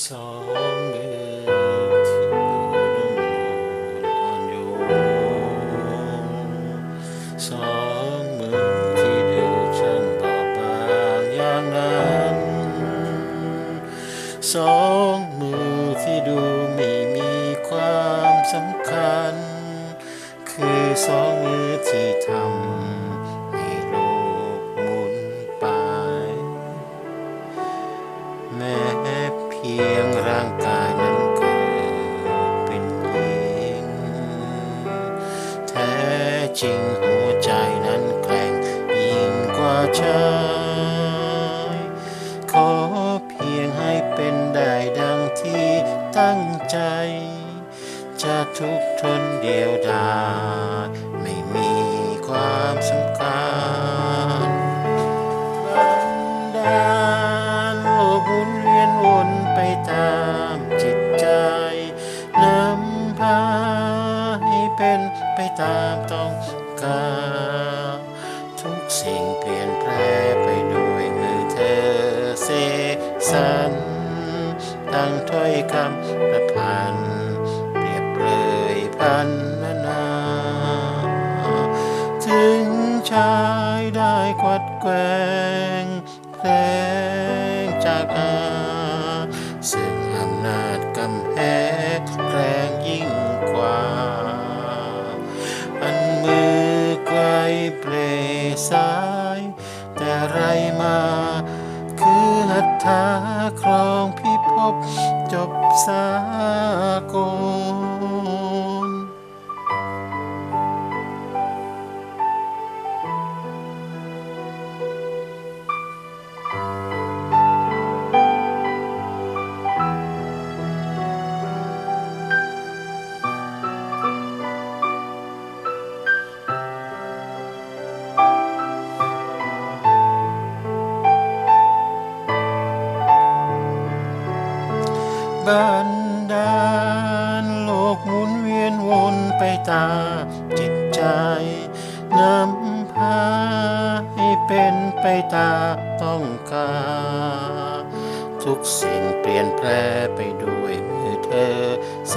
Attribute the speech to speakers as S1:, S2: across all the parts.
S1: สองมือที่ดูนุ่มนอ่อนยนสองมือที่ดูช่างบอบางอย่างนั้นสองมือที่ดูไม่มีความสำคัญ คือสองมือที่ทำ จริงหัวใจนั้นแกร่งยิ่งกว่าชายขอเพียงให้เป็นได้ดังที่ตั้งใจ จะทุกทนเดียวดายไม่มีความสำ กา ทุกสิ่งเปลี่ยนแปลไปด้วยมือเธอเสสรรตั้งถ้อยคำประพันธ์เปรียบเลยพันนานา ถึงชายได้กวัดแกว่งเพลงจากอา สาย แต่ไรมา คือหัตถาครองพิภพจบสากล บันดาลโลกหมุนเวียนวนไปตาจิตใจนำพาให้เป็นไปตาต้องการทุกสิ่งเปลี่ยนแปลไปด้วยมือเธอเส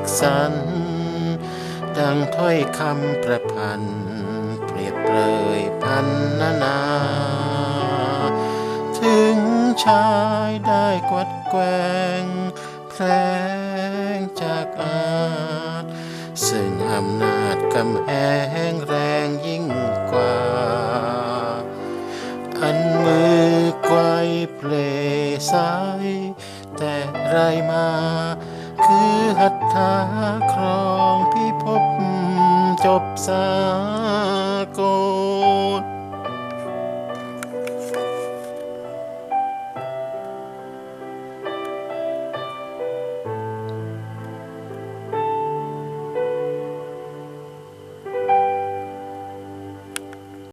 S1: กสรรดังถ้อยคำประพันธ์เปรียบเปรยพันนานา ถึง ชายได้กวัดแกว่งแพลงจากอาจ ซึ่งอำนาจกำแหงแรงยิ่งกว่า อันมือไกวเพลสายแต่ไรมา คือหัตถาครองพิภพจบสา